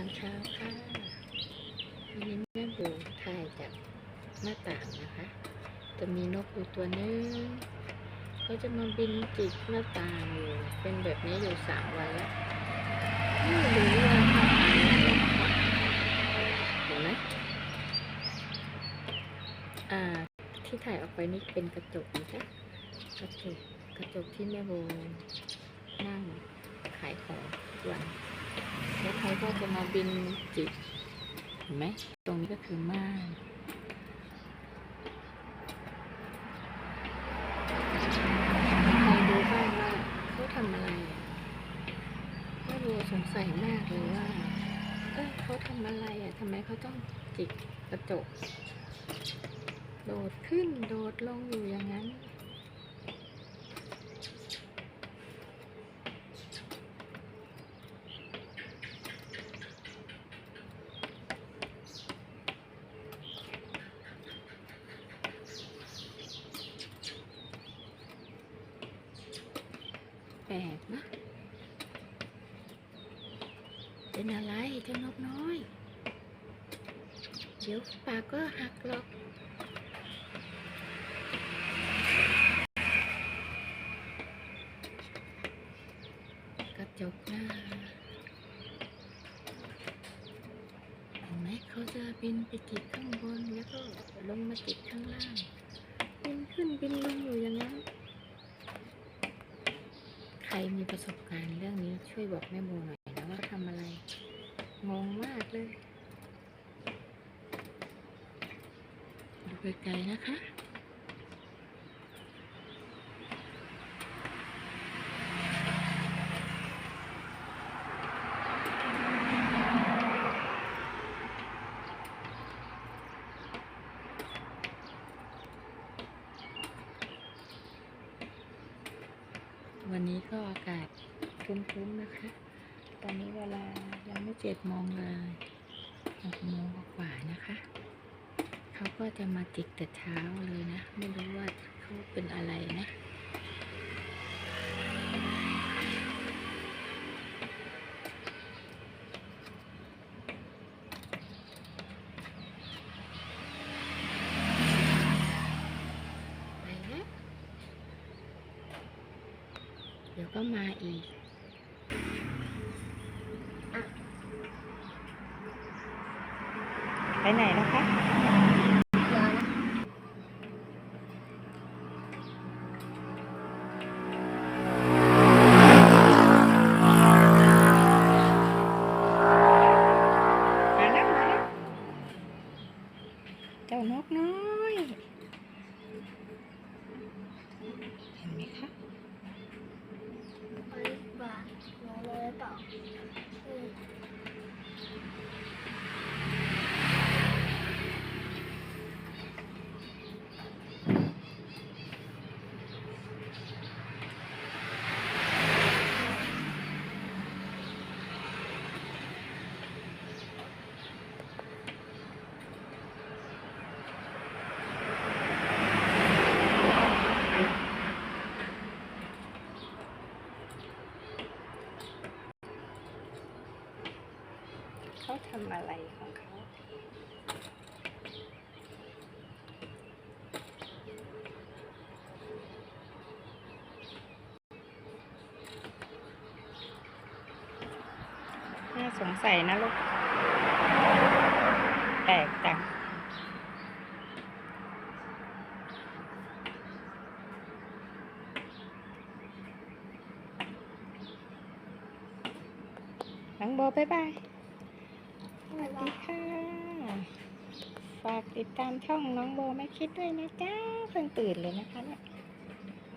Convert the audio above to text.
ามเช้าค่ะวันนี้แม่บูถ่ายจากหน้าต่างนะคะ จะมีนกอยู่ตัวนึงเขาจะมาบินจิกหน้าต่างอยู่ เป็นแบบนี้อยู่สามวันแล้วไม่รู้ว่าทำอะไรเห็นไหมอ่า ที่ถ่ายออกไปนี่เป็นกระจกนะคะกระจกกระจกที่แม่โบนั่งขายของทุกวัน แล้วเขาก็จะมาบินจิกเห็นไหมตรงนี้ก็คือม่านใครดูบ้างว่าเขาทำอะไรอะแม่โบสงสัยมากเลยว่าเออเขาทำอะไรอะทำไมเขาต้องจิกกระจก โดดขึ้นโดดลงอยู่อย่างนั้น แปลกนะเป็นอะไรเจ้านกน้อย เดี๋ยวปากก็หักหรอกกระจกหน้าเห็นไหมเขาจะบินไปจิกข้างบนแล้วก็ลงมาจิกข้างล่าง บินขึ้นบินลงอยู่อย่างนั้น ใครมีประสบการณ์เรื่องนี้ช่วยบอกแม่โมหน่อยนะว่าทำอะไร งงมากเลยดูไกลๆนะคะ วันนี้ก็อากาศคุ้มๆนะคะ ตอนนี้เวลายังไม่เจ็ดโมงเลยหกโมงกว่านะคะ เขาก็จะมาจิกแต่เช้าเลยนะ ไม่รู้ว่าเขาเป็นอะไรนะ เดี๋ยวก็มาอีกไปไหนแล้วคะมาแล้วมาแล้วเจ้านกน้อย เห็นไหมคะ ไปบาท น้อ เลยเปล่าเออเขาทำอะไรของเขาน่าสงสัยนะลูกแปลกจังน้องโบบ๊ายบาย ดีค่ะ ฝากติดตามช่องน้องโบไม่คิดด้วยนะจ้าเพิ่งตื่นเลยนะคะเนี่ย